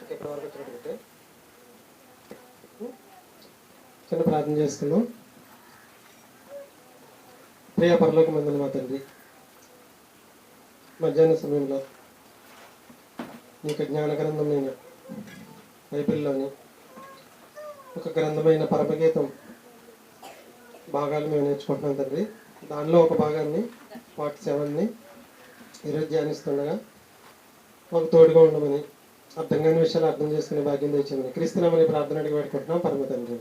ఇప్పటి వరకు చిన్న ప్రార్థన చేసుకున్నాం ప్రియ పరలోకి మందులు మా తండ్రి మధ్యాహ్న సమయంలో నీకు జ్ఞాన గ్రంథమైన బైబిల్లోని ఒక గ్రంథమైన పరమగీతం భాగాలు మేము నేర్చుకుంటున్నాం తండ్రి. దానిలో ఒక భాగాన్ని పార్ట్ సెవెన్ని ఈరోజు ధ్యానిస్తుండగా ఒక తోడుగా ఉండమని అర్థం కాని విషయాలు అర్థం చేసుకునే భాగ్యం తెచ్చిందని క్రీస్తునామని ప్రార్థన అడిగి పెట్టుకుంటున్నాం పరమ తండ్రి.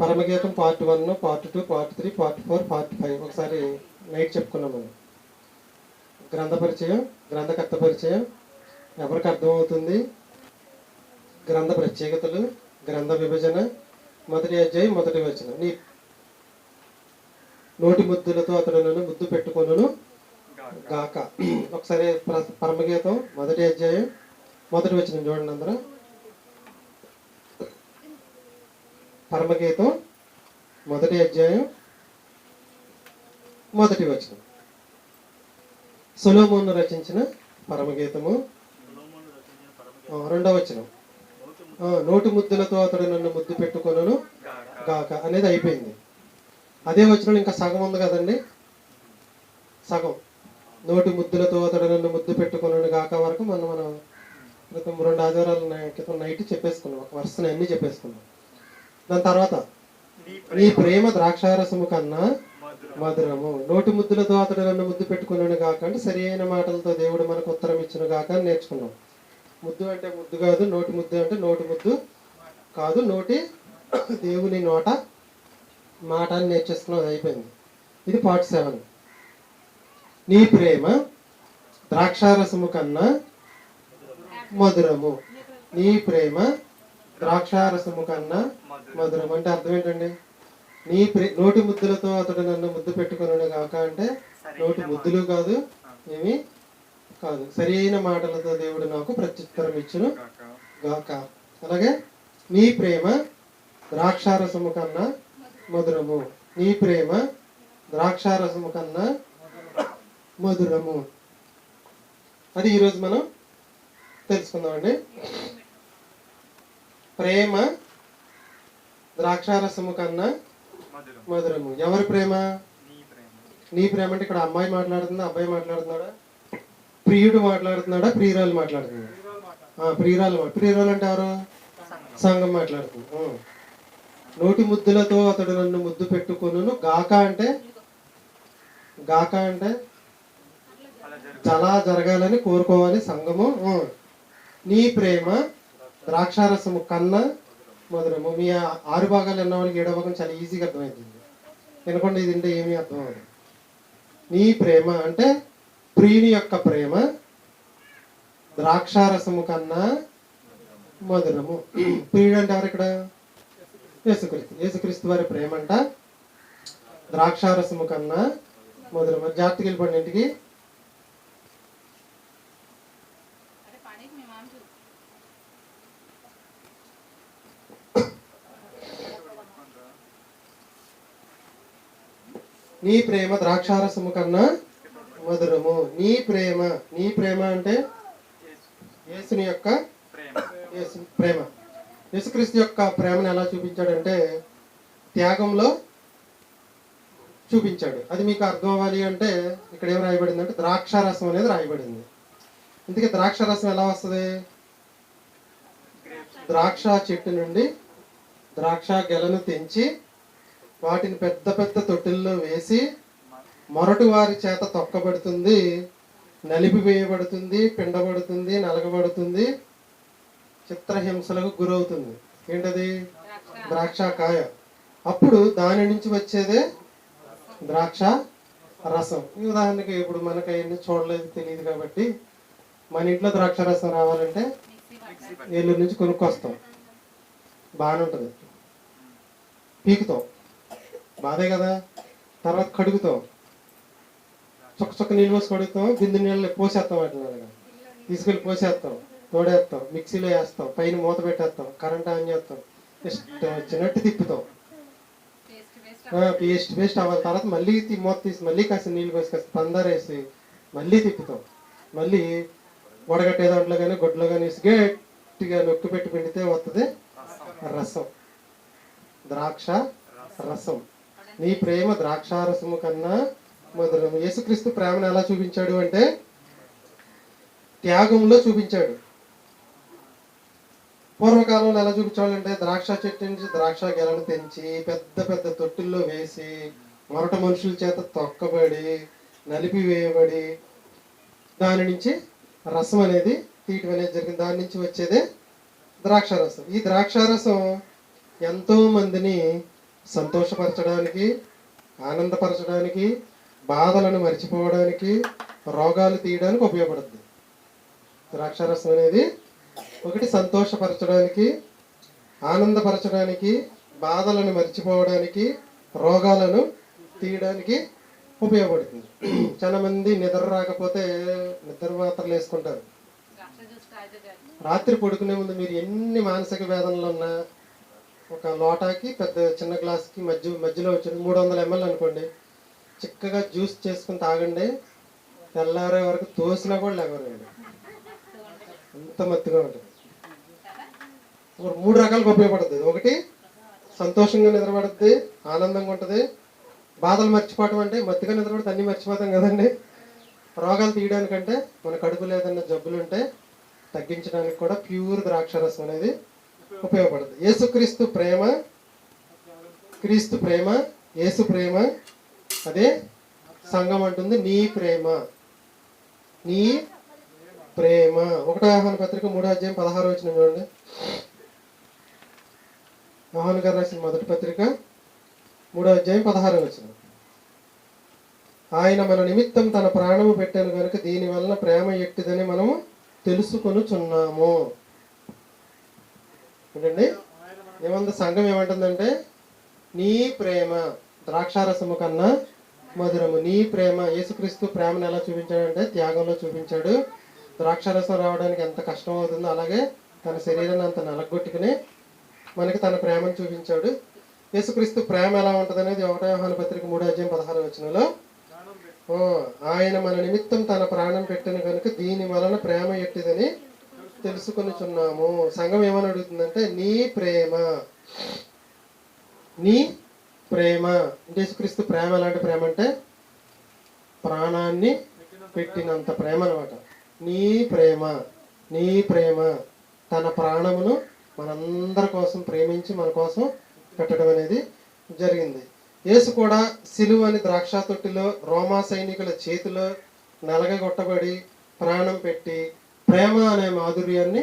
Paramageetham part one part two part three part four part five. ఒకసారి నైట్ చెప్పుకున్నాం మనం గ్రంథ పరిచయం గ్రంథకర్త పరిచయం. ఎవరికి అర్థమవుతుంది? గ్రంథ ప్రత్యేకతలు గ్రంథ విభజన మొదటి అధ్యాయం మొదటి వచనం. నీ నోటి ముద్దులతో అతడు నన్ను ముద్దు పెట్టుకొనును. గాక. ఒకసారి పరమగీతం మొదటి అధ్యాయం మొదటి వచ్చిన చూడండి అందరూ. పరమగీతం మొదటి అధ్యాయం మొదటి వచనం. సులోమోను రచించిన పరమగీతము. రెండవ వచనం. నోటి ముద్దులతో అతడు నన్ను ముద్దు పెట్టుకున్నాను గాక అనేది అయిపోయింది. అదే వచనం ఇంకా సగం ఉంది కదండి? సగం. నోటి ముద్దులతో అతడు నన్ను ముద్దు పెట్టుకున్నాడు గాక వరకు మనం మనం క్రితం రెండు ఆదివారాల నై- క్రితం నైట్ చెప్పేసుకున్నాం. ఒక వరుసని అన్ని చెప్పేసుకున్నాం. దాని తర్వాత నీ ప్రేమ. ద్రాక్షారసము కన్నా మధురము. నోటి ముద్దులతో అతడు నన్ను ముద్దు పెట్టుకున్నాడు గాక అంటే సరి అయిన మాటలతో దేవుడు మనకు ఉత్తరం ఇచ్చిన గాక అని నేర్చుకున్నాం. ముద్దు అంటే ముద్దు కాదు నోటి ముద్దు అంటే నోటి ముద్దు కాదు నోటి దేవుని నోట మాట అని నేర్చేసుకున్నాం. అది అయిపోయింది. ఇది పార్ట్ సెవెన్. నీ ప్రేమ ద్రాక్షారసము కన్నా మధురము. నీ ప్రేమ ద్రాక్షారసము కన్నా మధురం అంటే అర్థం ఏంటండి? నీ ప్రే నోటి ముద్దులతో అతడు నన్ను ముద్దు పెట్టుకున్నాడు కాక అంటే నోటి ముద్దులు కాదు ఏమి కాదు. సరి అయిన మాటలతో దేవుడు నాకు ప్రత్యుత్తరం ఇచ్చును గాక. అలాగే నీ ప్రేమ ద్రాక్షారసము కన్నా మధురము. నీ ప్రేమ ద్రాక్షారసము కన్నా మధురము. అది ఈరోజు మనం తెలుసుకుందామండి. ప్రేమ ద్రాక్షారసము కన్నా మధురము. ఎవరి ప్రేమ? నీ ప్రేమ. అంటే ఇక్కడ అమ్మాయి మాట్లాడుతుందా అబ్బాయి మాట్లాడుతున్నాడా? ప్రియుడు మాట్లాడుతున్నాడా ప్రియురాలు మాట్లాడుతుందా? ప్రియురాలు ప్రియురాలు అంటే ఎవరు? సంఘం. మాట్లాడుతుంది. నోటి ముద్దులతో అతడు నన్ను ముద్దు పెట్టుకొనును. గాక అంటే? గాక అంటే? చాలా జరగాలని కోరుకోవాలి సంఘము. నీ ప్రేమ ద్రాక్షారసము కన్నా మధురము. మీ ఆరు భాగాలు ఎన్న వాళ్ళకి ఏడో భాగం చాలా ఈజీగా అర్థమవుతుంది వినకుండా ఇది అంటే ఏమీ అర్థం అవ్వదు. నీ ప్రేమ అంటే ప్రియుని యొక్క ప్రేమ ద్రాక్షారసము కన్నా మధురము. ప్రియుడు అంటే ఎవరు ఇక్కడ? యేసుక్రీస్తు. యేసుక్రీస్తు వారి ప్రేమ అంట ద్రాక్షారసము కన్నా మధురము. జాగ్రత్తకి వెళ్ళిపోండి ఇంటికి నీ ప్రేమ ద్రాక్షారసము కన్నా మధురము. నీ ప్రేమ నీ ప్రేమ అంటే యేసుని యొక్క యేసు ప్రేమ. యేసుక్రీస్తు యొక్క ప్రేమను ఎలా చూపించాడంటే త్యాగంలో చూపించాడు. అది మీకు అర్థం అవ్వాలి అంటే ఇక్కడ ఏం రాయబడింది అంటే ద్రాక్షారసం అనేది రాయబడింది. ఇందుకే ద్రాక్షారసం ఎలా వస్తుంది? ద్రాక్ష చెట్టు నుండి ద్రాక్ష గెలను తెంచి వాటిని పెద్ద పెద్ద తొట్టిల్లో వేసి మొరటి వారి చేత తొక్కబడుతుంది నలిపి వేయబడుతుంది పిండబడుతుంది నలగబడుతుంది చిత్రహింసలకు గురవుతుంది. ఏంటది? ద్రాక్ష కాయ అప్పుడు దాని నుంచి వచ్చేదే ద్రాక్ష రసం. ఈ ఉదాహరణకి ఇప్పుడు మనకి అవన్నీ చూడలేదు తెలియదు కాబట్టి మన ఇంట్లో ద్రాక్ష రసం రావాలంటే ఏలూరు నుంచి కొనుక్కొస్తాం. బాగానే ఉంటుంది. పీకుతాం. బాధే కదా? తర్వాత కడుగుతాం. చొక్క చొక్క నీళ్ళు పోసి కడుగుతాం బిందు నీళ్ళు పోసేస్తాం వాటిని అలాగా తీసుకెళ్ళి పోసేస్తాం తోడేస్తాం మిక్సీలో వేస్తాం పైన మూత పెట్టేస్తాం కరెంట్ ఆన్ చేస్తాం. ఇష్టం వచ్చినట్టు తిప్పుతాం. పేస్ట్ పేస్ట్ అవ్వాలి. తర్వాత మళ్ళీ మూత తీసి మళ్ళీ కాస్త నీళ్ళు పోసి కాస్త పందర మళ్ళీ తిప్పుతాం. మళ్ళీ వడగట్టే దాంట్లో కానీ గుడ్లో కానీ వేసి గట్టిగా నొక్కి పెట్టి పిండితే వస్తుంది రసం. ద్రాక్ష రసం. నీ ప్రేమ ద్రాక్షారసము కన్నా మధురం యేసుక్రీస్తు ప్రేమను ఎలా చూపించాడు అంటే త్యాగంలో చూపించాడు. పూర్వకాలంలో ఎలా చూపించాలంటే ద్రాక్ష చెట్టు నుంచి ద్రాక్ష గెలను తెంచి పెద్ద పెద్ద తొట్టుల్లో వేసి మొరట మనుషుల చేత తొక్కబడి నలిపి వేయబడి దాని నుంచి రసం అనేది తీయటం అనేది జరిగింది. దాని నుంచి వచ్చేదే ద్రాక్షారసం. ఈ ద్రాక్షారసం ఎంతో మందిని సంతోషపరచడానికి ఆనందపరచడానికి బాధలను మర్చిపోవడానికి రోగాలు తీయడానికి ఉపయోగపడుతుంది. ద్రాక్షారసం అనేది ఒకటి సంతోషపరచడానికి ఆనందపరచడానికి బాధలను మర్చిపోవడానికి రోగాలను తీయడానికి ఉపయోగపడుతుంది. చాలా మంది నిద్ర రాకపోతే నిద్ర మాత్రలు వేసుకుంటారు. రాత్రి పడుకునే ముందు మీరు ఎన్ని మానసిక వేదనలు ఉన్నా ఒక లోటాకి పెద్ద చిన్న గ్లాస్కి మధ్య మధ్యలో వచ్చింది మూడు వందల ఎంఎల్ అనుకోండి. చిక్కగా జ్యూస్ చేసుకుని తాగండి. తెల్లారే వరకు తోసినా కూడా లేవరండి అంత మత్తుగా ఉంటుంది. ఒక మూడు రకాలుగా ఉపయోగపడుతుంది. ఒకటి సంతోషంగా నిద్రపడుద్ది ఆనందంగా ఉంటుంది. బాధలు మర్చిపోవటం అంటే మత్తుగా నిద్రపడితే అన్నీ మర్చిపోతాం కదండి. రోగాలు తీయడానికంటే మన కడుపు లేదన్న జబ్బులు ఉంటే తగ్గించడానికి కూడా ప్యూర్ ద్రాక్షరసం అనేది ఉపయోగపడుతుంది యేసుక్రీస్తు ప్రేమ క్రీస్తు ప్రేమ యేసు ప్రేమ అదే సంఘం అంటుంది నీ ప్రేమ. నీ ప్రేమ. ఒకటో ఆహ్వాన పత్రిక మూడో అధ్యాయం పదహారు వచ్చిన చూడండి. ఆహ్వాన గారు రాసిన మొదటి పత్రిక మూడో అధ్యాయం పదహారు వచ్చిన ఆయన మన నిమిత్తం తన ప్రాణము పెట్టాను కనుక దీని వలన ప్రేమ ఎట్టిదని మనము తెలుసుకొనుచున్నాము. ఏంటండి ఏమంత సంఘం ఏమంటుందంటే నీ ప్రేమ ద్రాక్షారసము కన్నా మధురము. నీ ప్రేమ యేసుక్రీస్తు ప్రేమను ఎలా చూపించాడంటే త్యాగంలో చూపించాడు. ద్రాక్షారసం రావడానికి ఎంత కష్టం అవుతుందో అలాగే తన శరీరాన్ని అంత నలగొట్టుకుని మనకి తన ప్రేమను చూపించాడు. యేసుక్రీస్తు ప్రేమ ఎలా ఉంటుంది అనేది ఒకటో యోహాను పత్రిక మూడో అధ్యాయం పదహారు వచనంలో. ఓ ఆయన మన నిమిత్తం తన ప్రాణం పెట్టిన కనుక దీని వలన ప్రేమ ఎట్టిదని తెలుసుకొనిచున్నాము. సంఘం ఏమని అడుగుతుందంటే నీ ప్రేమ నీ ప్రేమ. అంటే యేసుక్రీస్తు ప్రేమ ఎలాంటి ప్రేమ అంటే ప్రాణాన్ని పెట్టినంత ప్రేమ అనమాట నీ ప్రేమ నీ ప్రేమ తన ప్రాణమును మనందరి కోసం ప్రేమించి మన కోసం పెట్టడం అనేది జరిగింది. యేసు కూడా సిలువ అని ద్రాక్ష తొట్టిలో రోమా సైనికుల చేతిలో నలగగొట్టబడి ప్రాణం పెట్టి ప్రేమ అనే మాధుర్యాన్ని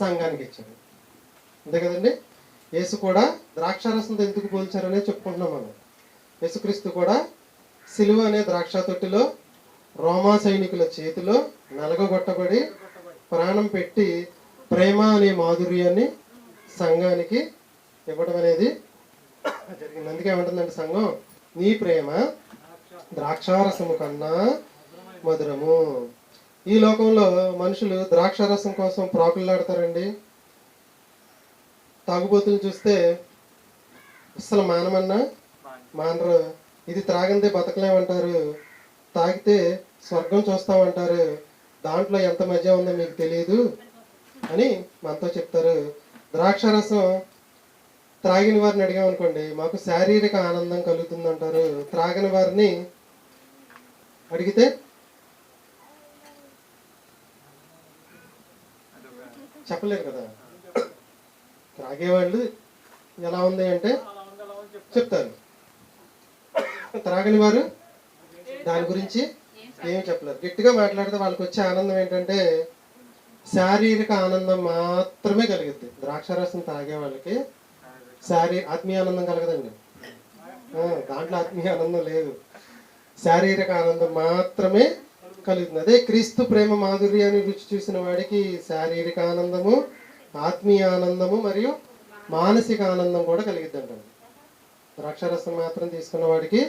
సంఘానికి ఇచ్చాడు అంతే కదండి? యేసు కూడా ద్రాక్షారసంతో ఎందుకు పోల్చారనే చెప్పుకుంటున్నాం మనం. యేసుక్రీస్తు కూడా సిలువ అనే ద్రాక్ష తొట్టిలో రోమా సైనికుల చేతిలో నలగగొట్టబడి ప్రాణం పెట్టి ప్రేమ అనే మాధుర్యాన్ని సంఘానికి ఇవ్వడం అనేది జరిగింది. అందుకే ఏమంటుందండి సంఘం నీ ప్రేమ ద్రాక్షారసము కన్నా మధురము. ఈ లోకంలో మనుషులు ద్రాక్షారసం కోసం ప్రాకులాడతారండి. తాగుబోతులు చూస్తే అసలు మానమన్నా. మానరు. ఇది త్రాగందే బతకలేమంటారు. తాగితే స్వర్గం చూస్తామంటారు. దాంట్లో ఎంత మజా ఉందో మీకు తెలియదు అని మనతో చెప్తారు. ద్రాక్షారసం త్రాగిన వారిని అడిగామనుకోండి మాకు శారీరక ఆనందం కలుగుతుంది అంటారు త్రాగని వారిని అడిగితే చెప్పలేరు కదా. త్రాగేవాళ్ళు ఎలా ఉంది అంటే చెప్తారు. త్రాగని వారు దాని గురించి ఏమి చెప్పలేరు. గట్టిగా మాట్లాడితే వాళ్ళకి వచ్చే ఆనందం ఏంటంటే శారీరక ఆనందం మాత్రమే కలుగుద్ది. ద్రాక్షారసం తాగే వాళ్ళకి శారీ ఆత్మీయ ఆనందం కలగదండి. దాంట్లో ఆత్మీయ ఆనందం లేదు. శారీరక ఆనందం మాత్రమే కలుగుతుంది అదే క్రీస్తు ప్రేమ మాధుర్యాన్ని రుచి చూసిన వాడికి శారీరక ఆనందము ఆత్మీయ ఆనందము మరియు మానసిక ఆనందం కూడా కలిగిద్దండి ద్రాక్షరసం మాత్రం తీసుకున్న వాడికి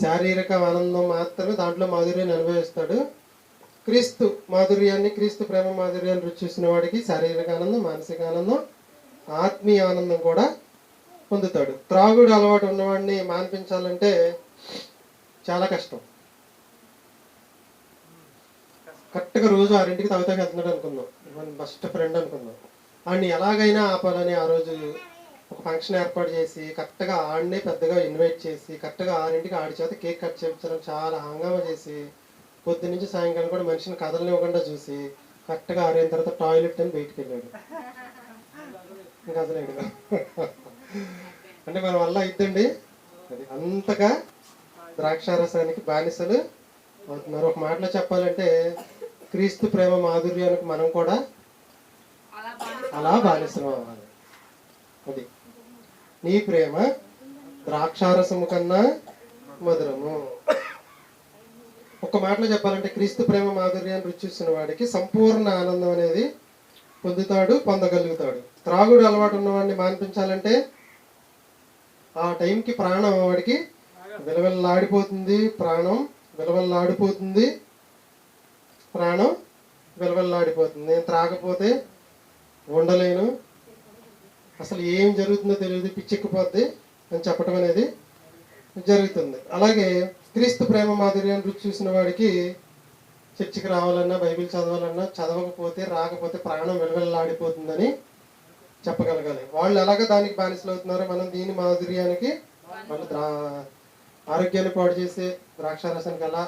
శారీరక ఆనందం మాత్రమే దాంట్లో మాధుర్యాన్ని అనుభవిస్తాడు. క్రీస్తు మాధుర్యాన్ని క్రీస్తు ప్రేమ మాధుర్యాన్ని రుచి చూసిన వాడికి శారీరక ఆనందం మానసిక ఆనందం ఆత్మీయ ఆనందం కూడా పొందుతాడు. త్రాగుడు అలవాటు ఉన్నవాడిని మాన్పించాలంటే చాలా కష్టం. కరెక్ట్గా రోజు ఆరింటికి తాగుతాకి వెళ్తున్నాడు అనుకుందాం మన బెస్ట్ ఫ్రెండ్ అనుకుందాం ఆడిని ఎలాగైనా ఆపాలని ఆ రోజు ఒక ఫంక్షన్ ఏర్పాటు చేసి కరెక్ట్గా ఆడినే పెద్దగా ఇన్వైట్ చేసి కరెక్ట్గా ఆరింటికి ఆడి చేత కేక్ కట్ చేయించడం చాలా హంగామా చేసి పొద్దు నుంచి సాయంకాలం కూడా మనిషిని కదలనివ్వకుండా చూసి కరెక్ట్గా ఆరిన తర్వాత టాయిలెట్ అని బయటికి వెళ్ళాడు. ఇంకా అంటే మన వల్ల అయిద్దండి. అది అంతగా ద్రాక్షారసానికి బానిసలు అవుతున్నారు. ఒక మాటలో చెప్పాలంటే క్రీస్తు ప్రేమ మాధుర్యానికి మనం కూడా అలా బానిసం అవ్వాలి. అది. నీ ప్రేమ ద్రాక్షారసము కన్నా మధురము. ఒక మాటలో చెప్పాలంటే క్రీస్తు ప్రేమ మాధుర్యాన్ని రుచి చూసిన వాడికి సంపూర్ణ ఆనందం అనేది పొందుతాడు పొందగలుగుతాడు. త్రాగుడు అలవాటు ఉన్నవాడిని మానిపించాలంటే ఆ టైంకి ప్రాణం వాడికి విలవిల్లాడిపోతుంది ప్రాణం విలవిల్లాడిపోతుంది. ప్రాణం విలవిల్లాడిపోతుంది. నేను త్రాగపోతే ఉండలేను. అసలు ఏం జరుగుతుందో తెలియదు. పిచ్చెక్కిపోద్ది అని చెప్పడం అనేది జరుగుతుంది. అలాగే క్రీస్తు ప్రేమ మాధుర్యాన్ని రుచి చూసిన వాడికి చర్చికి రావాలన్నా బైబిల్ చదవాలన్నా చదవకపోతే రాకపోతే ప్రాణం విలవిల్లాడిపోతుందని చెప్పగలగాలి. వాళ్ళు ఎలాగ దానికి బానిసలు అవుతున్నారో మనం దీని మాధుర్యానికి వాళ్ళు ద్రా ఆరోగ్యాన్ని పాడు చేసే ద్రాక్షారసానికి ఎలా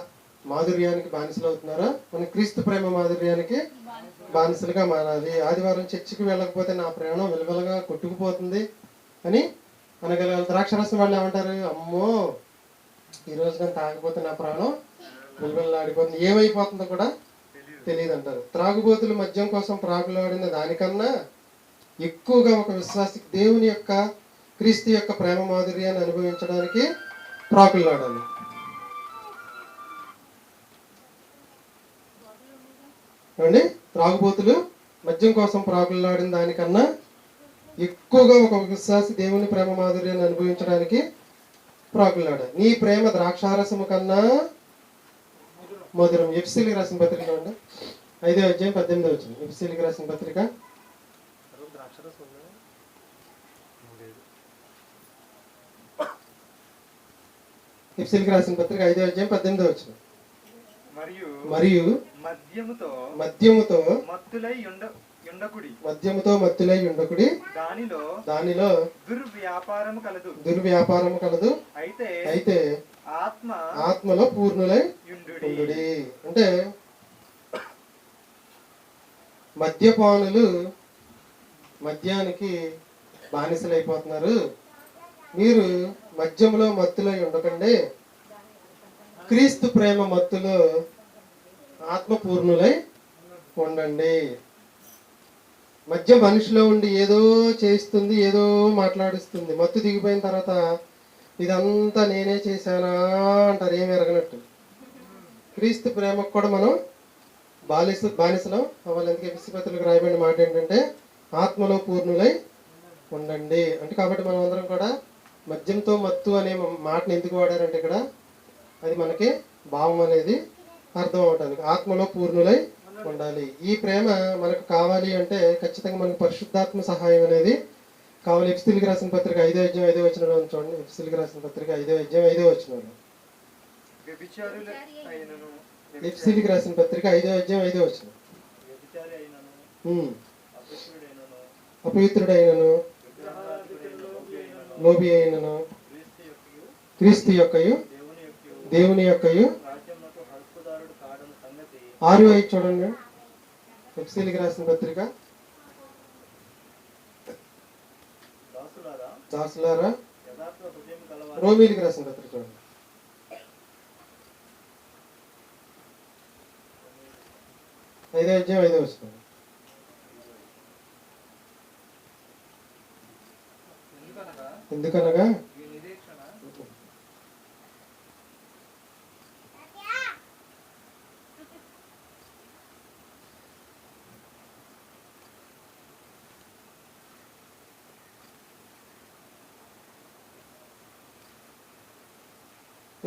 మాధుర్యానికి బానిసలు అవుతున్నారో? మన క్రీస్తు ప్రేమ మాధుర్యానికి బానిసలుగా మారాలి. ఆదివారం చర్చికి వెళ్ళకపోతే నా ప్రాణం విలువలుగా కొట్టుకుపోతుంది అని అనగలగాలి ద్రాక్షరసం వాళ్ళు ఏమంటారు? అమ్మో ఈ రోజు కానీ తాగకపోతే నా ప్రాణం విలువలాడిపోతుంది ఏమైపోతుందో కూడా తెలియదు అంటారు త్రాగుబోతులు మద్యం కోసం ప్రాకులాడిన దానికన్నా ఎక్కువగా ఒక విశ్వాసికి దేవుని యొక్క క్రీస్తు యొక్క ప్రేమ మాధుర్యాన్ని అనుభవించడానికి ప్రాకులాడాలి ఏమండి త్రాగుబోతులు మద్యం కోసం ప్రాకులాడిన దానికన్నా ఎక్కువగా ఒక విశ్వాసి దేవుని ప్రేమ మాధుర్యాన్ని అనుభవించడానికి ప్రాకులాడాలి నీ ప్రేమ ద్రాక్షారసము కన్నా మధురం. ఎఫ్సీలికి రాసిన పత్రిక అండి ఐదో అధ్యాయం పద్దెనిమిది వచ్చింది. ఎఫ్సీలికి రాసిన పత్రిక. ఎఫ్సీలికి రాసిన పత్రిక ఐదో అధ్యాయం పద్దెనిమిది వచ్చింది. మరియు మరియు మద్యముతో మద్యముతో మత్తులై ఉండ ఉండకుడి. మద్యముతో మత్తులై ఉండకుడి. దానిలో దానిలో దుర్వ్యాపారము కలదు. దుర్వ్యాపారము కలదు. అయితే అయితే ఆత్మ ఆత్మలో పూర్ణులై ఉండుడి. అంటే మద్యపానులు మద్యానికి బానిసలైపోతున్నారు. మీరు మద్యంలో మత్తులై ఉండకండి. క్రీస్తు ప్రేమ మత్తులో ఆత్మపూర్ణులై ఉండండి. మధ్య మనిషిలో ఉండి ఏదో చేస్తుంది ఏదో మాట్లాడిస్తుంది. మత్తు దిగిపోయిన తర్వాత ఇదంతా నేనే చేశానా అంటారు ఏమి ఎరగనట్టు. క్రీస్తు ప్రేమకు కూడా మనం బాలిస బానిసలం అవ్వాలి. అందుకే విశ్వపత్రులకు రాయబడిన మాట ఏంటంటే ఆత్మలో పూర్ణులై ఉండండి. అంటే కాబట్టి మనం అందరం కూడా మద్యంతో మత్తు అనే మాటను ఎందుకు వాడారంటే ఇక్కడ అది మనకి భావం అనేది అర్థం అవటానికి ఆత్మలో పూర్ణులై ఉండాలి. ఈ ప్రేమ మనకు కావాలి అంటే ఖచ్చితంగా మనకు పరిశుద్ధాత్మ సహాయం అనేది కావాలి. ఎఫ్సిల్కి రాసిన పత్రిక ఐదో అధ్యాయం ఐదో వచ్చిన చూడండి. ఎఫ్సిల్కి రాసిన పత్రిక ఐదో అధ్యాయం ఐదో వచ్చిన ఎఫ్సిల్కి రాసిన పత్రిక ఐదో అధ్యాయం ఐదో వచ్చిన అపవిత్రుడైనను లోబి అయినను క్రీస్తు యొక్కయు దేవుని యొక్క ఆరు ఐదు చూడండి. ఎఫ్సీలకి రాసిన పత్రిక. దాసులారా దాసులారా రాసిన పత్రిక చూడండి. ఐదో అధ్యాయం ఐదో వస్తుంది ఎందుకనగా ఎందుకనగా ఈ నిరీక్షణ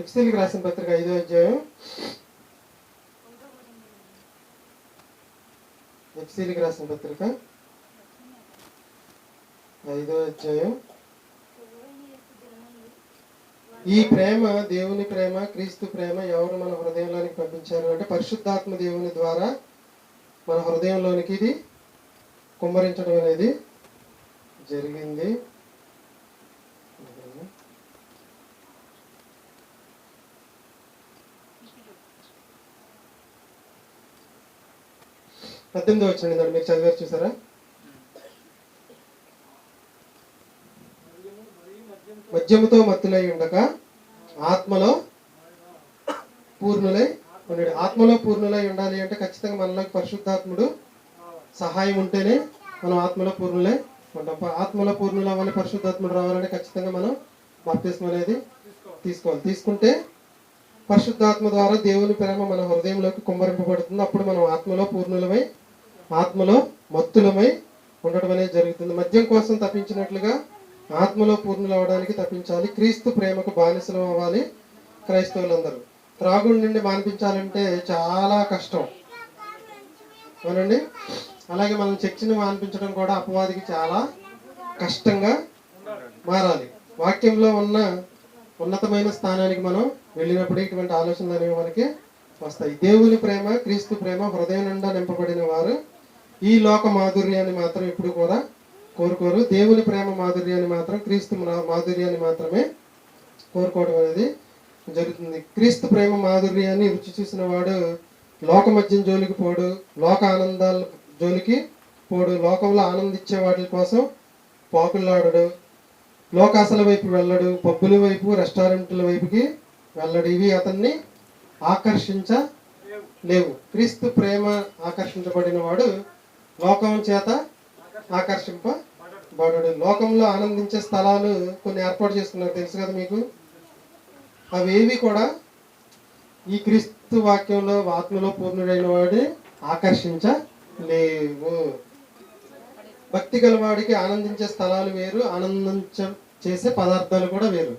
ఎఫ్సీలకు రాసిన పత్రిక ఐదో అధ్యాయం. ఎఫ్సీలకు రాసిన పత్రిక ఐదో అధ్యాయం. ఈ ప్రేమ దేవుని ప్రేమ క్రీస్తు ప్రేమ ఎవరు మన హృదయంలోనికి పంపించారు అంటే పరిశుద్ధాత్మ దేవుని ద్వారా మన హృదయంలోనికి ఇది కుమ్మరించడం అనేది జరిగింది. పద్దెనిమిది వచ్చింది దాన్ని మీరు చదివారు చూసారా? మద్యముతో మత్తులై ఉండక ఆత్మలో పూర్ణులై ఉండండి ఆత్మలో పూర్ణులై ఉండాలి అంటే ఖచ్చితంగా మనలోకి పరిశుద్ధాత్ముడు సహాయం ఉంటేనే మనం ఆత్మలో పూర్ణులై ఉంటాం. ఆత్మలో పూర్ణులు అవ్వాలి పరిశుద్ధాత్ముడు రావాలంటే ఖచ్చితంగా మనం బాప్తిస్మ అనేది తీసుకోవాలి. తీసుకుంటే పరిశుద్ధాత్మ ద్వారా దేవుని ప్రేమ మన హృదయంలోకి కుమ్మరింపబడుతుంది. అప్పుడు మనం ఆత్మలో పూర్ణులమై ఆత్మలో మత్తులమై ఉండటం అనేది జరుగుతుంది. మద్యం కోసం తప్పించినట్లుగా ఆత్మలో పూర్ణులు అవడానికి తప్పించాలి క్రీస్తు ప్రేమకు బానిసలు అవ్వాలి క్రైస్తవులందరూ. త్రాగుడి నుండి మానిపించాలంటే చాలా కష్టం. అవునండి? అలాగే మనం చర్చిని మానిపించడం కూడా అపవాదికి చాలా కష్టంగా మారాలి. వాక్యంలో ఉన్న ఉన్నతమైన స్థానానికి మనం వెళ్ళినప్పుడు ఇటువంటి ఆలోచనలు అనేవి మనకి వస్తాయి. దేవుని ప్రేమ క్రీస్తు ప్రేమ హృదయం నిండా నింపబడిన వారు ఈ లోక మాధుర్యాన్ని మాత్రం ఎప్పుడు కూడా కోరుకోరు. దేవుని ప్రేమ మాధుర్యాన్ని మాత్రం క్రీస్తు మాధుర్యాన్ని మాత్రమే కోరుకోవడం అనేది జరుగుతుంది. క్రీస్తు ప్రేమ మాధుర్యాన్ని రుచి చూసిన వాడు లోక మద్యం జోలికి పోడు లోక ఆనందాల జోలికి పోడు లోకంలో ఆనందించే వాటి కోసం పాకులాడడు లోకాసల వైపు వెళ్ళడు పబ్బుల వైపు రెస్టారెంట్ల వైపుకి వెళ్ళడు. ఇవి అతన్ని ఆకర్షించ లేవు. క్రీస్తు ప్రేమ ఆకర్షించబడిన వాడు లోకం చేత ఆకర్షింపబడు లోకంలో ఆనందించే స్థలాలు కొన్ని ఏర్పాటు చేసుకున్నారు తెలుసు కదా మీకు? అవేవి కూడా ఈ క్రీస్తు వాక్యంలో ఆత్మలో పూర్ణుడైన వాడి ఆకర్షించలేవు. భక్తి గలవాడికి ఆనందించే స్థలాలు వేరు ఆనందించ చేసే పదార్థాలు కూడా వేరు.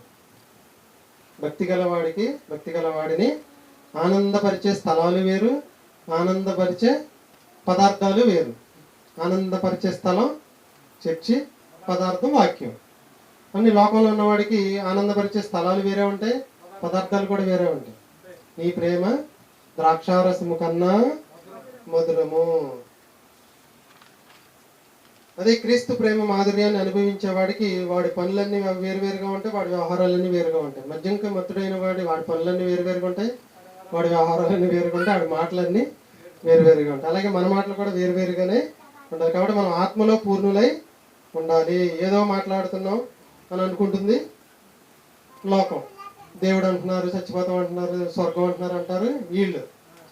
భక్తి గలవాడికి భక్తి గలవాడిని ఆనందపరిచే స్థలాలు వేరు ఆనందపరిచే పదార్థాలు వేరు. ఆనందపరిచే స్థలం చర్చి పదార్థం వాక్యం. అన్ని లోకంలో ఉన్నవాడికి ఆనందపరిచే స్థలాలు వేరే ఉంటాయి పదార్థాలు కూడా వేరే ఉంటాయి. నీ ప్రేమ ద్రాక్షారసము కన్నా మధురము. అదే క్రీస్తు ప్రేమ మాధుర్యాన్ని అనుభవించే వాడికి వాడి పనులన్నీ వేరువేరుగా ఉంటాయి వాడి వ్యవహారాలన్నీ వేరుగా ఉంటాయి. మద్యంకి మత్తుడైన వాడి వాడి పనులన్నీ వేరువేరుగా ఉంటాయి వాడి వ్యవహారాలన్నీ వేరుగా ఉంటాయి వాడి మాటలన్నీ వేరువేరుగా ఉంటాయి. అలాగే మన మాటలు కూడా వేరువేరుగానే ఉంటాయి కాబట్టి మనం ఆత్మలో పూర్ణులై ఉండాలి. ఏదో మాట్లాడుతున్నాం అని అనుకుంటుంది లోకం. దేవుడు అంటున్నారు చచ్చిపోతాం అంటున్నారు స్వర్గం అంటున్నారు అంటారు వీళ్ళు.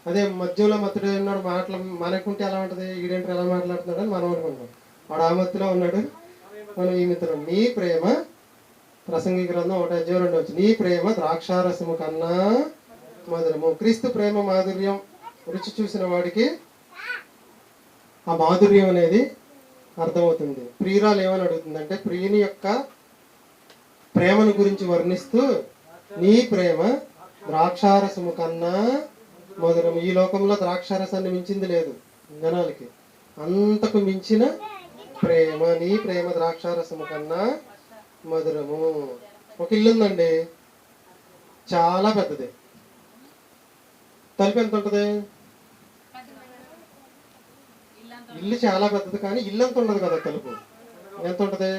అదే మధ్యలో మత్తుడు ఉన్నాడు మాటలు మనకుంటే ఎలా ఉంటుంది? ఈడేంటి ఎలా మాట్లాడుతున్నాడు అని మనం అనుకుంటాం. వాడు ఆ మత్తులో ఉన్నాడు. మనం ఈ మిత్రం నీ ప్రేమ ప్రసంగి గ్రంథం ఒకటి అధ్యాయం రెండు వచ్చి నీ ప్రేమ ద్రాక్షారసము కన్నా మధురము. క్రీస్తు ప్రేమ మాధుర్యం రుచి చూసిన వాడికి ఆ మాధుర్యం అనేది అర్థమవుతుంది. ప్రియురాలు ఏమని అడుగుతుందంటే ప్రియుని యొక్క ప్రేమను గురించి వర్ణిస్తూ నీ ప్రేమ ద్రాక్షారసము కన్నా మధురం ఈ లోకంలో ద్రాక్షారసాన్ని మించింది లేదు జనాలకి. అంతకు మించిన ప్రేమ నీ ప్రేమ ద్రాక్షారసము కన్నా మధురము. ఒక ఇల్లు ఉందండి. చాలా పెద్దది. తలుపు ఎంత ఉంటుంది? ఇల్లు చాలా పెద్దది కానీ ఇల్లు ఎంత ఉండదు కదా తలుపు. ఎంత ఉంటుంది?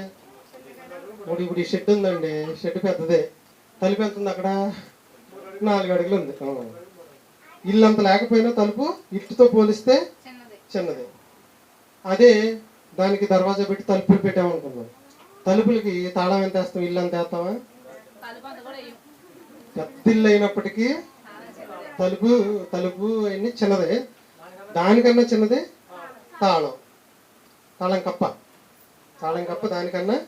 ఇప్పుడు ఇప్పుడు ఈ షెడ్ ఉందండి షెడ్ పెద్దదే. తలుపు ఎంత ఉంది అక్కడ? నాలుగు అడుగులు ఉంది. ఇల్లు అంత లేకపోయినా తలుపు ఇటుతో పోలిస్తే చిన్నది. అదే దానికి దర్వాజా పెట్టి తలుపులు పెట్టామనుకున్నాం తలుపులకి తాళం ఎంత వేస్తాం? ఇల్లు అంత వేస్తామా? పెద్ద ఇల్లు అయినప్పటికీ తలుపు తలుపు అన్ని చిన్నదే. దానికన్నా చిన్నదే తాళం. తాళం కప్ప. తాళం కప్ప దానికన్నా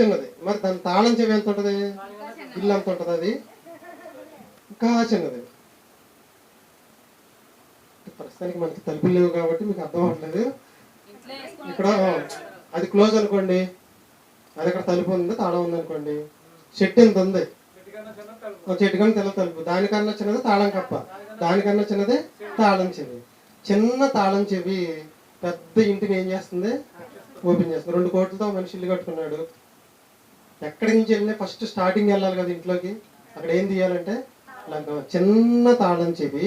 చిన్నది. మరి దాని తాళం చెవి ఎంత ఉంటుంది? ఇల్లు ఎంత ఉంటుంది అది? ఇంకా చిన్నది. ప్రస్తుతానికి మనకి తలుపులు లేవు కాబట్టి మీకు అర్థం అవ్వట్లేదు. ఇక్కడ అది క్లోజ్ అనుకోండి. అది అక్కడ తలుపు ఉంది తాళం ఉంది అనుకోండి. చెట్టు ఎంత ఉంది? చెట్టు కన్నా తెల్ల తలుపు. దానికన్నా చిన్నది తాళం కప్ప. దానికన్నా చిన్నది తాళం చెవి. చిన్న తాళం చెవి పెద్ద ఇంటిని ఏం చేస్తుంది? ఓపెన్ చేస్తుంది. రెండు కోట్లతో మనిషి ఇల్లు కట్టుకున్నాడు. ఎక్కడి నుంచి వెళ్ళినా ఫస్ట్ స్టార్టింగ్ వెళ్ళాలి కదా ఇంట్లోకి. అక్కడ ఏం తీయాలంటే ఇలా చిన్న తాళం చెవి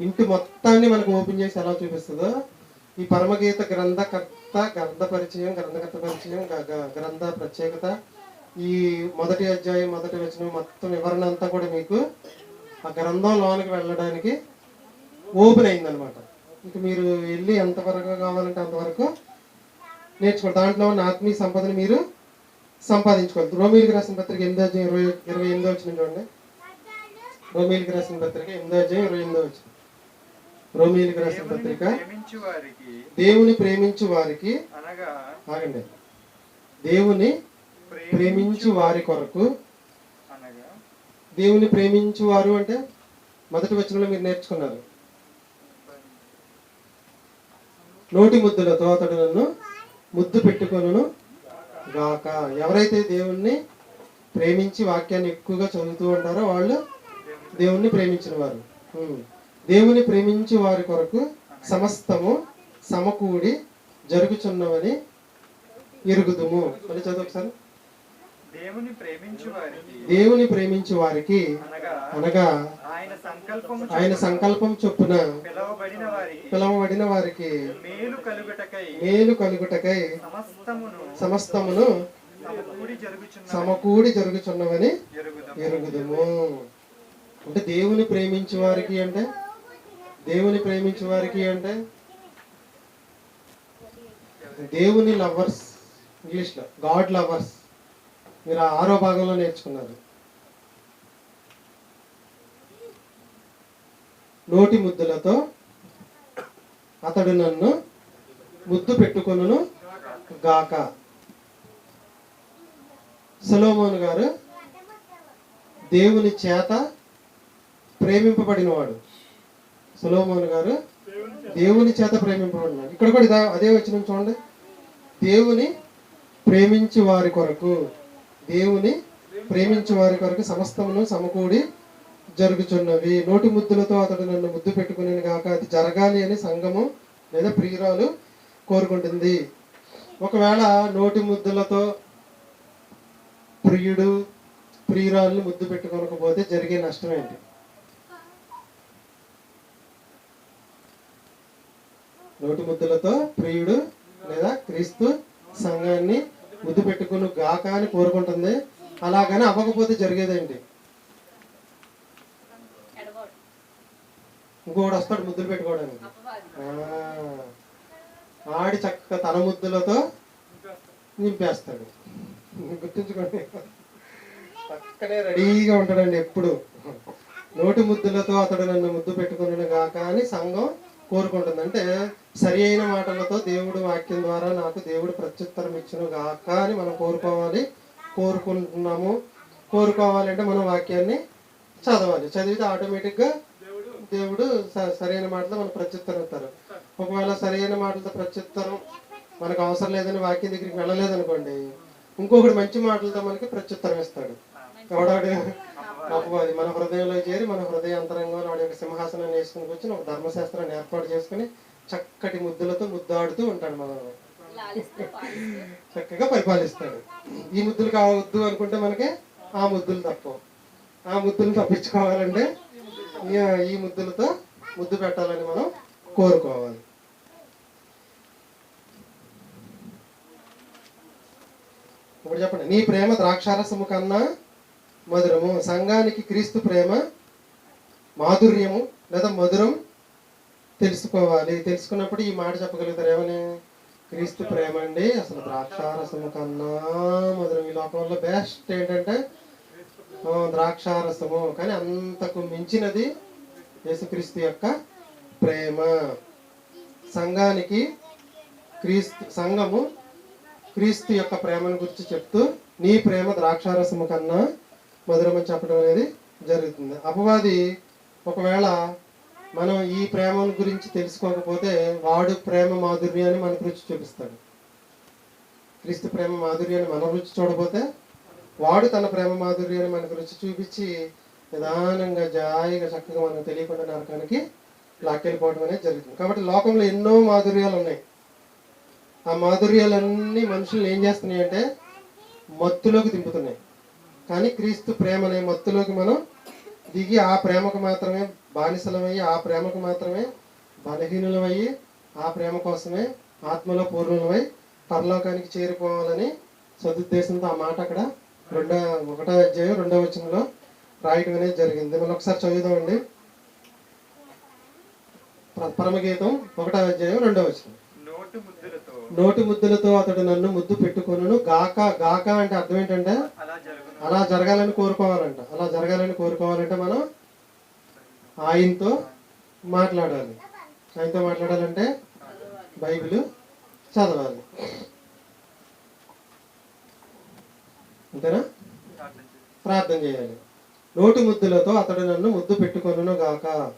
ఇంటి మొత్తాన్ని మనకు ఓపెన్ చేసి ఎలా చూపిస్తుందో ఈ పరమగీత గ్రంథకర్త గ్రంథ పరిచయం గ్రంథకర్త పరిచయం గ్రంథ ప్రత్యేకత ఈ మొదటి అధ్యాయం మొదటి వచనం మొత్తం వివరణ అంతా కూడా మీకు ఆ గ్రంథం లోనికి వెళ్ళడానికి ఓపెన్ అయిందనమాట ఇంక మీరు వెళ్ళి ఎంతవరకు కావాలంటే అంతవరకు నేర్చుకోండి. దాంట్లో ఉన్న ఆత్మీయ సంపదను మీరు సంపాదించుకోవాలి రోమిలికి రాసిన పత్రిక ఎనిమిదో అధ్యాయం ఇరవై ఇరవై ఎనిమిదో వచ్చిన చూడండి. రోమిలికి రాసిన పత్రిక ఎనిమిదో అధ్యాయం ఇరవై ఎనిమిదో వచ్చిన. రోమిలికి రాసిన పత్రిక దేవుని ప్రేమించు వారికి ఆగండి. దేవుని ప్రేమించు వారి కొరకు దేవుని ప్రేమించు వారు అంటే మొదటి వచనంలో మీరు నేర్చుకున్నారు. నోటి ముద్దులతో అతడు నన్ను ముద్దు పెట్టుకొను గాక. ఎవరైతే దేవుణ్ణి ప్రేమించి వాక్యాన్ని ఎక్కువగా చదువుతూ ఉంటారో వాళ్ళు దేవుణ్ణి ప్రేమించిన వారు దేవుని ప్రేమించి వారి కొరకు సమస్తము సమకూడి జరుగుచున్నవని ఎరుగుదుము మళ్ళీ చదువు ఒకసారి. దేవుని ప్రేమించు వారికి దేవుని ప్రేమించి వారికి అనగా ఆయన సంకల్పం చొప్పున పిలవబడిన వారికి పిలవబడిన వారికి మేలు కలుగుటకై మేలు కలుగుటకై సమస్తమును సమస్తమును సమకూడి జరుగుచున్న సమకూడి జరుగుచున్నవని ఎరుగుదుము. అంటే దేవుని ప్రేమించు వారికి అంటే? దేవుని ప్రేమించు వారికి అంటే? దేవుని లవర్స్ ఇంగ్లీష్లో గాడ్ లవర్స్. మీరు ఆరో భాగంలో నేర్చుకున్నారు. నోటి ముద్దులతో అతడు నన్ను ముద్దు పెట్టుకొనును గాక. సొలోమోను గారు దేవుని చేత ప్రేమింపబడినవాడు. సొలోమోను గారు దేవుని చేత ప్రేమింపబడినాడు ఇక్కడ కూడా ఇదా అదే వచ్చిన చూడండి. దేవుని ప్రేమించి వారి కొరకు. దేవుని ప్రేమించి వారి కొరకు సమస్తమును సమకూడి జరుగుచున్నవి. నోటి ముద్దులతో అతడు నన్ను ముద్దు పెట్టుకుని కాక అది జరగాలి అని సంఘము లేదా ప్రియురాలు కోరుకుంటుంది. ఒకవేళ నోటి ముద్దులతో ప్రియుడు ప్రియురాలను ముద్దు పెట్టుకోకపోతే జరిగే నష్టం ఏంటి? నోటి ముద్దులతో ప్రియుడు లేదా క్రీస్తు సంఘాన్ని ముద్దు పెట్టుకుని గాక అని కోరుకుంటుంది. అలాగని అవ్వకపోతే జరిగేదేంటి? ఇంకోడు వస్తాడు ముద్దులు పెట్టుకోవడానికి. ఆడి చక్కగా తన ముద్దులతో నింపేస్తాడు. గుర్తుంచుకోండి. పక్కనే రెడీగా ఉంటాడండి ఎప్పుడు. నోటి ముద్దులతో అతడు నన్ను ముద్దు పెట్టుకుని గాక అని సంఘం కోరుకుంటుంది అంటే సరి అయిన మాటలతో దేవుడు వాక్యం ద్వారా నాకు దేవుడు ప్రత్యుత్తరం ఇచ్చిన గాక అని మనం కోరుకోవాలి కోరుకుంటున్నాము. కోరుకోవాలంటే మనం వాక్యాన్ని చదవాలి. చదివితే ఆటోమేటిక్గా దేవుడు స- సరైన మాటలతో మనకు ప్రత్యుత్తరం ఇస్తారు. ఒకవేళ సరైన మాటలతో ప్రత్యుత్తరం మనకు అవసరం లేదని వాక్యం దగ్గరికి వెళ్ళలేదనుకోండి ఇంకొకటి మంచి మాటలతో మనకి ప్రత్యుత్తరం ఇస్తాడు. ఎవడాడు అపవాది మన హృదయంలో చేరి మన హృదయ అంతరంగంలో వాడి యొక్క సింహాసనాన్ని వేసుకుని వచ్చి ఒక ధర్మశాస్త్రాన్ని ఏర్పాటు చేసుకుని చక్కటి ముద్దులతో ముద్దాడుతూ ఉంటాడు మనల్ని చక్కగా పరిపాలిస్తాడు. ఈ ముద్దులు కావద్దు అనుకుంటే మనకి ఆ ముద్దులు తప్ప ఆ ముద్దులు తప్పించుకోవాలంటే ఈ- ఈ ముద్దులతో ముద్దు పెట్టాలని మనం కోరుకోవాలి. ఇప్పుడు చెప్పండి నీ ప్రేమ ద్రాక్షారసము కన్నా మధురము సంఘానికి క్రీస్తు ప్రేమ మాధుర్యము లేదా మధురం తెలుసుకోవాలి. తెలుసుకున్నప్పుడు ఈ మాట చెప్పగలుగుతారు ఏమని క్రీస్తు ప్రేమ అండి. అసలు ద్రాక్షారసము కన్నా మధురం ఈ లోకంలో బెస్ట్ ఏంటంటే ద్రాక్షారసము కానీ అంతకు మించినది యేసుక్రీస్తు యొక్క ప్రేమ. సంఘానికి క్రీస్తు సంఘము క్రీస్తు యొక్క ప్రేమను గురించి చెప్తూ నీ ప్రేమ ద్రాక్షారసము కన్నా మధురమని చెప్పడం అనేది జరుగుతుంది. అపవాది ఒకవేళ మనం ఈ ప్రేమ గురించి తెలుసుకోకపోతే వాడు ప్రేమ మాధుర్యాన్ని మనకు రుచి చూపిస్తాడు. క్రీస్తు ప్రేమ మాధుర్యాన్ని మనం రుచి చూడబోతే వాడు తన ప్రేమ మాధుర్యాన్ని మనకు రుచి చూపించి నిదానంగా జాయిగా చక్కగా మనకు తెలియకుండా నరకానికి లాక్కెళ్ళిపోవడం అనేది జరుగుతుంది. కాబట్టి లోకంలో ఎన్నో మాధుర్యాలు ఉన్నాయి. ఆ మాధుర్యాలన్నీ మనుషులు ఏం చేస్తున్నాయి అంటే మత్తులోకి దింపుతున్నాయి. కానీ క్రీస్తు ప్రేమ అనే మత్తులోకి మనం దిగి ఆ ప్రేమకు మాత్రమే బానిసలమయ్యి ఆ ప్రేమకు మాత్రమే బలహీనులమయ్యి ఆ ప్రేమ కోసమే ఆత్మలో పూర్ణులమై పరలోకానికి చేరిపోవాలని సదుద్దేశంతో ఆ మాట అక్కడ రెండో ఒకటో అధ్యాయం రెండో వచనంలో రాయటం అనేది జరిగింది. మనం ఒకసారి చదువుదామండి. ప్ర- పరమగీతం ఒకటో అధ్యాయం రెండో వచనం. నోటు ముద్దులతో అతడు నన్ను ముద్దు పెట్టుకొనును. గాక గాక అంటే అర్థం ఏంటంటే అలా జరగాలని కోరుకోవాలంట. అలా జరగాలని కోరుకోవాలంటే మనం ఆయనతో మాట్లాడాలి. ఆయనతో మాట్లాడాలంటే బైబిల్ చదవాలి. అంతేనా? ప్రార్థన చేయాలి. నోటి ముద్దులతో అతడు నన్ను ముద్దు పెట్టుకొనును గాక.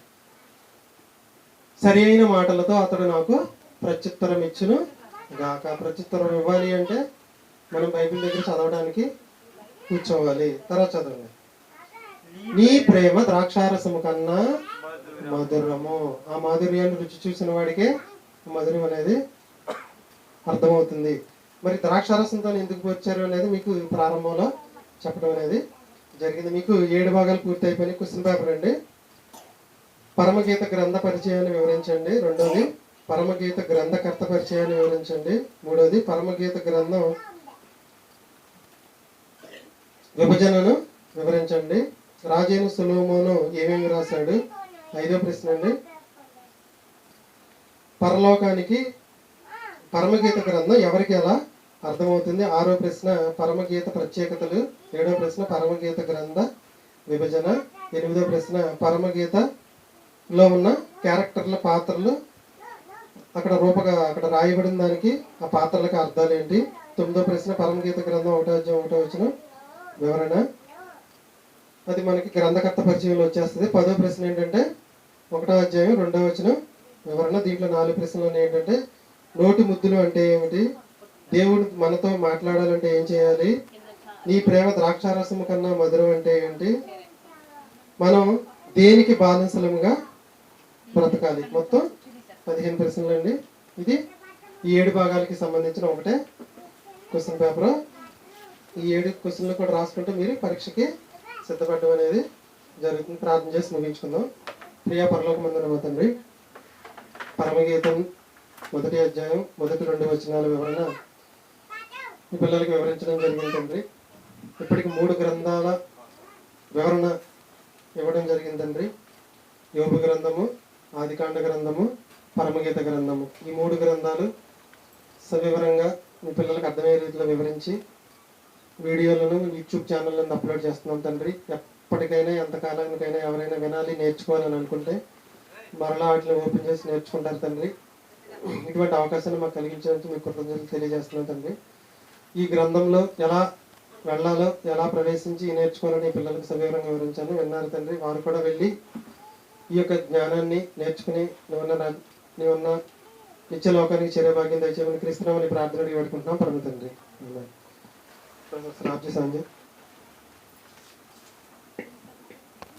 సరి అయిన మాటలతో అతడు నాకు ప్రత్యుత్తరం ఇచ్చును గాక. ప్రత్యుత్తరం ఇవ్వాలి అంటే మనం బైబిల్ దగ్గర చదవడానికి కూర్చోవాలి. తర్వాత చదవండి. నీ ప్రేమ ద్రాక్షారసము కన్నా మధురము. ఆ మాధుర్యాన్ని రుచి చూసిన వాడికే మధురం అనేది అర్థమవుతుంది. మరి ద్రాక్షారసంతో ఎందుకు వచ్చారు అనేది మీకు ప్రారంభంలో చెప్పడం అనేది జరిగింది. మీకు ఏడు భాగాలు పూర్తి అయిపోయినాయి క్వశ్చన్ పేపర్ అండి. పరమగీత గ్రంథ పరిచయాన్ని వివరించండి. రెండోది పరమగీత గ్రంథకర్త పరిచయాన్ని వివరించండి. మూడోది పరమగీత గ్రంథం విభజనను వివరించండి. రాజేను సులోమోను ఏమేమి రాశాడు? ఐదో ప్రశ్న అండి. పరలోకానికి పరమగీత గ్రంథం ఎవరికి ఎలా అర్థమవుతుంది? ఆరో ప్రశ్న పరమగీత ప్రత్యేకతలు. ఏడో ప్రశ్న పరమగీత గ్రంథ విభజన. ఎనిమిదో ప్రశ్న పరమగీతలో ఉన్న క్యారెక్టర్ల పాత్రలు. అక్కడ రూపగా అక్కడ రాయబడిన దానికి ఆ పాత్రలకు అర్థాలు ఏంటి? తొమ్మిదో ప్రశ్న పరమగీత గ్రంథం ఒకటో అధ్యాయం ఒకటో వచ్చిన వివరణ అది మనకి గ్రంథకర్త పరిచయంలో వచ్చేస్తుంది. పదో ప్రశ్న ఏంటంటే ఒకటో అధ్యాయం రెండో వచ్చిన వివరణ దీంట్లో నాలుగు ప్రశ్నలు ఏంటంటే నోటి ముద్దులు అంటే ఏమిటి? దేవుడు మనతో మాట్లాడాలంటే ఏం చేయాలి? నీ ప్రేమ ద్రాక్షారసము కన్నా మధురం అంటే ఏంటి? మనం దేనికి బానిసలముగా బ్రతకాలి? మొత్తం పదిహేను ప్రశ్నలు అండి ఇది ఈ ఏడు భాగాలకి సంబంధించిన ఒకటే క్వశ్చన్ పేపర్. ఈ ఏడు క్వశ్చన్లు కూడా రాసుకుంటూ మీరు పరీక్షకి సిద్ధపడడం అనేది జరుగుతుంది. ప్రార్థన చేసి ముగించుకుందాం. ప్రియా పరలోకమందున తండ్రి పరమగీతం మొదటి అధ్యాయం మొదటి రెండు వచనాల వివరణ మీ పిల్లలకి వివరించడం జరిగింది తండ్రి. ఇప్పటికి మూడు గ్రంథాల వివరణ ఇవ్వడం జరిగింది తండ్రి. యోగు గ్రంథము ఆదికాండ గ్రంథము పరమగీత గ్రంథము. ఈ మూడు గ్రంథాలు సవివరంగా మీ పిల్లలకు అర్థమయ్యే రీతిలో వివరించి వీడియోలను యూట్యూబ్ ఛానళ్ళను అప్లోడ్ చేస్తున్నాం తండ్రి. ఎప్పటికైనా ఎంతకాలానికైనా ఎవరైనా వినాలి నేర్చుకోవాలని అనుకుంటే మరలా వాటిని ఓపెన్ చేసి నేర్చుకుంటారు తండ్రి. ఇటువంటి అవకాశాన్ని మాకు కలిగించినందుకు మీకు కృతజ్ఞతలు తెలియజేస్తున్నాం తండ్రి. ఈ గ్రంథంలో ఎలా వెళ్ళాలో ఎలా ప్రవేశించి నేర్చుకోవాలని పిల్లలకు సవివరంగా వివరించాను. విన్నారు తండ్రి. వారు కూడా వెళ్ళి ఈ యొక్క జ్ఞానాన్ని నేర్చుకుని నువ్వున్న నీవున్న నిత్య లోకానికి చేరే భాగ్యం దయచేయమని క్రీస్తునామని ప్రార్థన వేడుకుంటున్నాం. పరమ తండ్రి. Professor Rajesh Anjan.